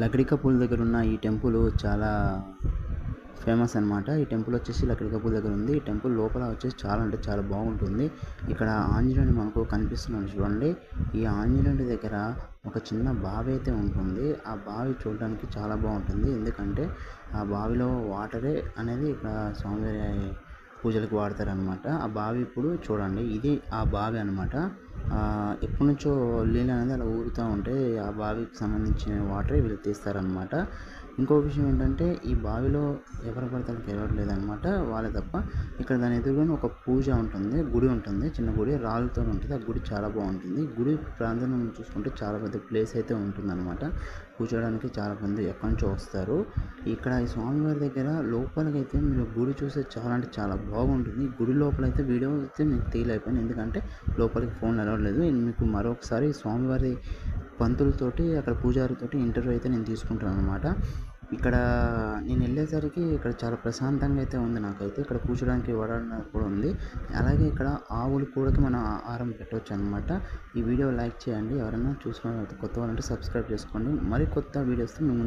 లకడికపూల్ దగ్గర ఉన్న ఈ టెంపుల్ చాలా ఫేమస్ అనమాట ఈ టెంపుల్ వచ్చేసి లకడికపూల్ దగ్గర ఉంది. ఈ టెంపుల్ లోపల వచ్చేసి చాలా అంటే చాలా బాగుంటుంది. ఇక్కడ ఆంజనేయుడు మనకు కనిపిస్తున్నాడు చూడండి. ఈ ఆంజనేయుడి దగ్గర ఒక చిన్న బావి అయితే ఉంటుంది. ఆ బావి చూడడానికి చాలా బాగుంటుంది. ఎందుకంటే ఆ బావిలో వాటరే అనేది ఇక్కడ స్వామివారి పూజలకు వాడతారనమాట ఆ బావి ఇప్పుడు చూడండి. ఇది ఆ బావి అనమాట ఎప్పటి నుంచో నీళ్ళు అనేది అలా ఊరుతూ ఉంటే ఆ బావికి సంబంధించిన వాటర్ వీళ్ళు తీస్తారనమాట ఇంకో విషయం ఏంటంటే ఈ బావిలో ఎవరు పడితే ఎవరు లేదనమాట వాళ్ళే తప్ప ఇక్కడ దాని ఎదురుగానే ఒక పూజ ఉంటుంది గుడి ఉంటుంది చిన్న గుడి. రాళ్ళతో ఉంటుంది ఆ గుడి చాలా బాగుంటుంది. గుడి ప్రాంతం చూసుకుంటే చాలా పెద్ద ప్లేస్ అయితే ఉంటుందన్నమాట. కూర్చోడానికి చాలా మంది ఎక్కడి నుంచో వస్తారు. ఇక్కడ ఈ స్వామివారి దగ్గర లోపలికి అయితే మీరు గుడి చూస్తే చాలా అంటే చాలా బాగుంటుంది. గుడి లోపల అయితే వీడియో అయితే మీకు తీయలేకపోయింది ఎందుకంటే లోపలికి ఫోన్ అలవలేదు మీకు మరొకసారి స్వామివారి పంతులతోటి అక్కడ పూజారితోటి ఇంటర్వ్యూ అయితే నేను తీసుకుంటాను అనమాట ఇక్కడ నేను వెళ్ళేసరికి ఇక్కడ చాలా ప్రశాంతంగా అయితే ఉంది నాకైతే. ఇక్కడ కూర్చోడానికి వడాన కూడా ఉంది. అలాగే ఇక్కడ ఆవులు కూడా మనం ఆహారం పెట్టవచ్చు అనమాట ఈ వీడియో లైక్ చేయండి. ఎవరైనా చూసుకున్న కొత్త వాళ్ళంటే సబ్స్క్రైబ్ చేసుకోండి. మరి కొత్త వీడియోస్తో మేము